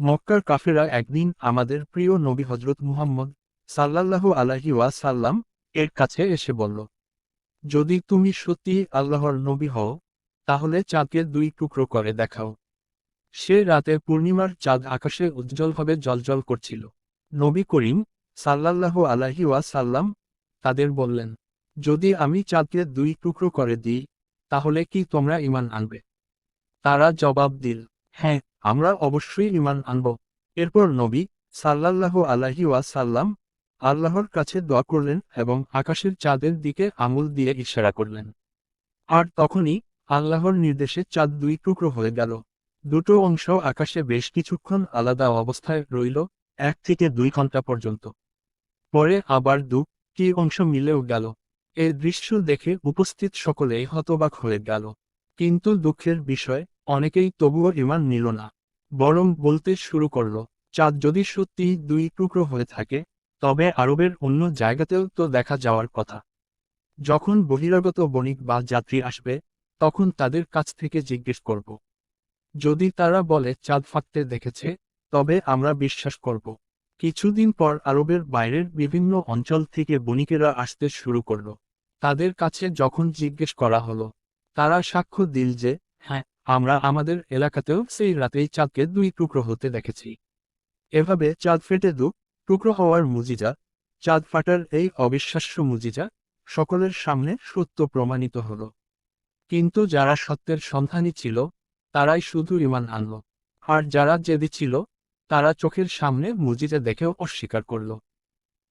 মক্কার কাফেরা একদিন আমাদের প্রিয় নবী হজরত মুহাম্মদ সাল্লাল্লাহু আলাহি ওয়াসাল্লাম এর কাছে এসে বলল, যদি তুমি সত্যি আল্লাহর নবী হও, তাহলে চাঁদকে দুই টুকরো করে দেখাও। সে রাতে পূর্ণিমার চাঁদ আকাশে উজ্জ্বলভাবে জলজল করছিল। নবী করিম সাল্লাল্লাহু আলাহি ওয়াসাল্লাম তাদের বললেন, যদি আমি চাঁদকে দুই টুকরো করে দিই, তাহলে কি তোমরা ইমান আনবে? তারা জবাব দিল হ্যাঁ। আমরা অবশ্যই ইমান আনব। এরপর নবী সাল্লাল্লাহু আলাহি ওয়াসাল্লাম আল্লাহর কাছে দোয়া করলেন এবং আকাশের চাঁদের দিকে আঙুল দিয়ে ইশারা করলেন। আর তখনই আল্লাহর নির্দেশে চাঁদ দুই টুকরো হয়ে গেল। দুটো অংশ আকাশে বেশ কিছুক্ষণ আলাদা অবস্থায় রইল, এক থেকে দুই ঘণ্টা পর্যন্ত। পরে আবার দুটি অংশ মিলেও গেল। এই দৃশ্য দেখে উপস্থিত সকলেই হতবাক হয়ে গেল। কিন্তু দুঃখের বিষয়, অনেকেই তবুও ইমান নিল না। বরং বলতে শুরু করল, চাঁদ যদি সত্যি দুই টুকরো হয়ে থাকে, তবে আরবের অন্য জায়গাতেও তো দেখা যাওয়ার কথা। যখন বহিরাগত বণিক বা যাত্রী আসবে, তখন তাদের কাছ থেকে জিজ্ঞেস করব। যদি তারা বলে, চাঁদ ফাঁকতে দেখেছে, তবে আমরা বিশ্বাস করব। কিছুদিন পর আরবের বাইরের বিভিন্ন অঞ্চল থেকে বণিকেরা আসতে শুরু করল। তাদের কাছে যখন জিজ্ঞেস করা হলো, তারা সাক্ষ্য দিল যে হ্যাঁ আমরা আমাদের এলাকাতেও সেই রাতেই চাঁদকে দুই টুকরো হতে দেখেছি। এভাবে চাঁদ ফেটে দু টুকরো হওয়ার মুজিজা, চাঁদ ফাটার এই অবিশ্বাস্য মুজিজা সকলের সামনে সত্য প্রমাণিত হল। কিন্তু যারা সত্যের সন্ধানী ছিল, তারাই শুধু ইমান আনল। আর যারা জেদি ছিল, তারা চোখের সামনে মুজিজা দেখেও অস্বীকার করল।